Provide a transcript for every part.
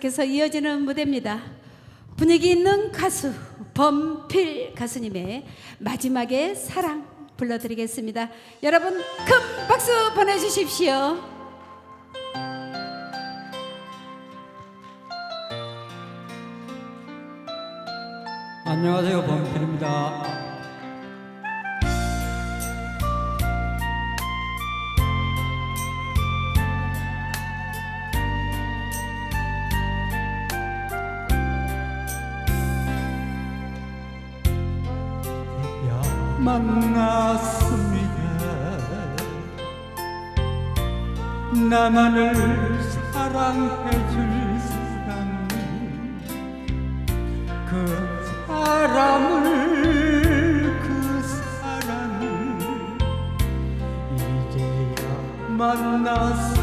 계속해서 이어지는 무대입니다. 분위기 있는 가수 범필 가수님의 마지막의 사랑 불러드리겠습니다. 여러분 큰 박수 보내주십시오. 안녕하세요 범필입니다. 만났습니다. 나만을 사랑해줄 사람 그 사람을 그 사람을 이제야 만났습니다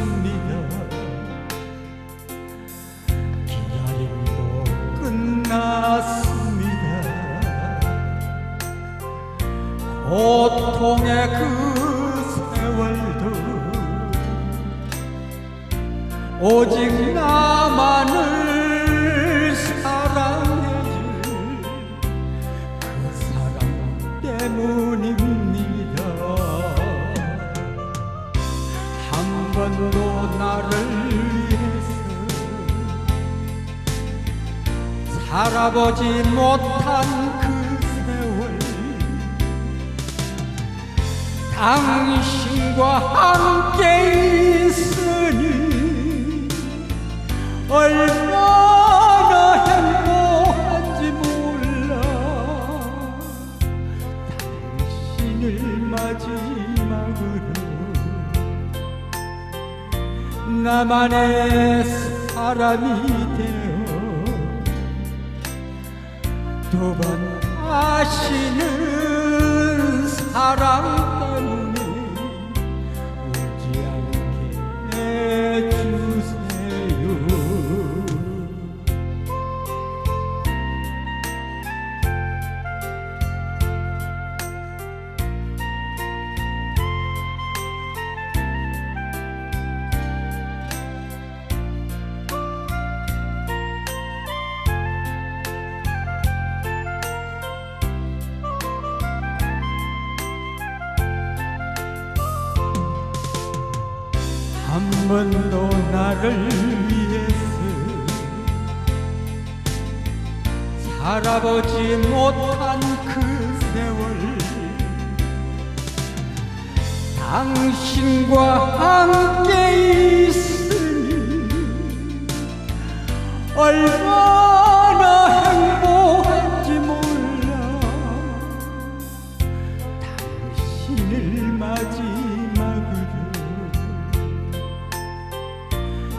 고통의 그 세월도 오직 나만을 사랑해줄 그 사랑 때문입니다. 한 번도 나를 위해서 살아보지 못한 당신과 함께 있으니 얼마나 행복한지 몰라. 당신을 마지막으로 나만의 사람이 되어 두번 하시는 사랑 한 번도 나를 위해서 살아보지 못한 그 세월. 당신과 함께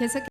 계속